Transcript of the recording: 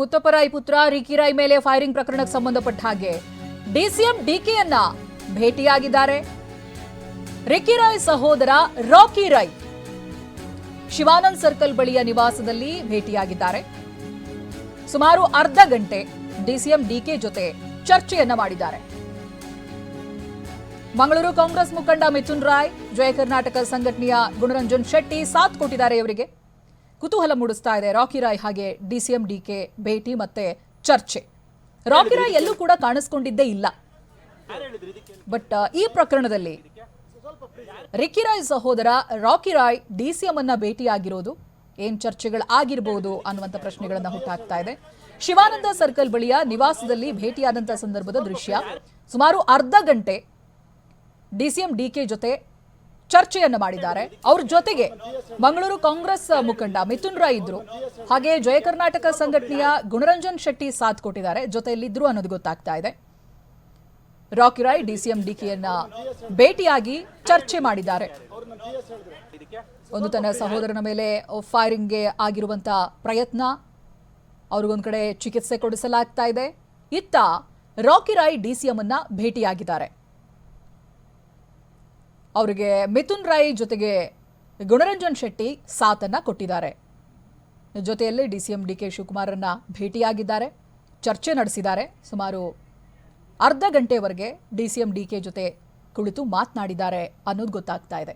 ಮುತ್ತಪರಾಯ್ ಪುತ್ರ ರಿಕಿರಾಯ್ ಮೇಲೆ ಫೈರಿಂಗ್ ಪ್ರಕರಣಕ್ಕೆ ಸಂಬಂಧಪಟ್ಟ ಹಾಗೆ ಡಿಸಿಎಂ ಡಿಕೆಯನ್ನ ಭೇಟಿಯಾಗಿದ್ದಾರೆ. ರಿಕಿರಾಯ್ ಸಹೋದರ ರಾಕಿ ರಾಯ್ ಶಿವಾನಂದ್ ಸರ್ಕಲ್ ಬಳಿಯ ನಿವಾಸದಲ್ಲಿ ಭೇಟಿಯಾಗಿದ್ದಾರೆ. ಸುಮಾರು ಅರ್ಧ ಗಂಟೆ ಡಿಸಿಎಂ ಡಿಕೆ ಜೊತೆ ಚರ್ಚೆಯನ್ನ ಮಾಡಿದ್ದಾರೆ. ಮಂಗಳೂರು ಕಾಂಗ್ರೆಸ್ ಮುಖಂಡ ಮಿಥುನ್ ರಾಯ್ ಜಯ ಕರ್ನಾಟಕ ಸಂಘಟನೆಯ ಗುಣರಂಜನ್ ಶೆಟ್ಟಿ, ಸಾಥ್ ಕೊಟ್ಟಿದ್ದಾರೆ ಇವರಿಗೆ. ಕುತೂಹಲ ಮೂಡಿಸ್ತಾ ಇದೆ. ರಾಕಿ ರಾಯ್ ಹಾಗೆ ಡಿಸಿಎಂ ಡಿಕೆ ಭೇಟಿ ಮತ್ತೆ ಚರ್ಚೆ. ರಾಕಿ ರಾಯ್ ಎಲ್ಲೂ ಕೂಡ ಕಾಣಿಸ್ಕೊಂಡಿದ್ದೇ ಇಲ್ಲ. ಬಟ್ ಈ ಪ್ರಕರಣದಲ್ಲಿ ರಿಕ್ಕಿ ರಾಯ್ ಸಹೋದರ ರಾಕಿ ರಾಯ್ ಡಿಸಿಎಂ ಅನ್ನ ಭೇಟಿಯಾಗಿರೋದು. ಏನ್ ಚರ್ಚೆಗಳು ಆಗಿರಬಹುದು ಅನ್ನುವಂಥ ಪ್ರಶ್ನೆಗಳನ್ನ ಹುಟ್ಟಾಕ್ತಾ ಇದೆ. ಶಿವಾನಂದ ಸರ್ಕಲ್ ಬಳಿಯ ನಿವಾಸದಲ್ಲಿ ಭೇಟಿಯಾದಂಥ ಸಂದರ್ಭದ ದೃಶ್ಯ. ಸುಮಾರು ಅರ್ಧ ಗಂಟೆ ಡಿಸಿಎಂ ಡಿಕೆ ಜೊತೆ ಚರ್ಚೆಯನ್ನ ಮಾಡಿದ್ದಾರೆ. ಅವ್ರ ಜೊತೆಗೆ ಮಂಗಳೂರು ಕಾಂಗ್ರೆಸ್ ಮುಖಂಡ ಮಿಥುನ್ ರಾಯ್ ಇದ್ರು. ಹಾಗೆ ಜಯ ಕರ್ನಾಟಕ ಸಂಘಟನೆಯ ಗುಣರಂಜನ್ ಶೆಟ್ಟಿ ಸಾಥ್ ಕೊಟ್ಟಿದ್ದಾರೆ. ಜೊತೆಯಲ್ಲಿದ್ರು ಅನ್ನೋದು ಗೊತ್ತಾಗ್ತಾ ಇದೆ. ರಾಕಿ ರಾಯ್ ಡಿಸಿಎಂ ಡಿಕೆಯನ್ನ ಭೇಟಿಯಾಗಿ ಚರ್ಚೆ ಮಾಡಿದ್ದಾರೆ. ಒಂದು ತನ್ನ ಸಹೋದರನ ಮೇಲೆ ಫೈರಿಂಗ್ಗೆ ಆಗಿರುವಂತ ಪ್ರಯತ್ನ ಅವ್ರಿಗೊಂದು ಕಡೆ ಚಿಕಿತ್ಸೆ ಕೊಡಿಸಲಾಗ್ತಾ ಇದೆ. ಇತ್ತ ರಾಕಿ ರಾಯ್ ಡಿಸಿಎಂ ಅನ್ನ ಭೇಟಿಯಾಗಿದ್ದಾರೆ. ಅವರಿಗೆ ಮಿಥುನ್ ರಾಯ್ ಜೊತೆಗೆ ಗುಣರಂಜನ್ ಶೆಟ್ಟಿ ಸಾಥನ್ನು ಕೊಟ್ಟಿದ್ದಾರೆ. ಜೊತೆಯಲ್ಲಿ D C M D K ಶಿವಕುಮಾರನ್ನ ಭೇಟಿಯಾಗಿದ್ದಾರೆ. ಚರ್ಚೆ ನಡೆಸಿದ್ದಾರೆ. ಸುಮಾರು ಅರ್ಧ ಗಂಟೆವರೆಗೆ D C M D K ಜೊತೆ ಕುಳಿತು ಮಾತನಾಡಿದ್ದಾರೆ ಅನ್ನೋದು ಗೊತ್ತಾಗ್ತಾ ಇದೆ.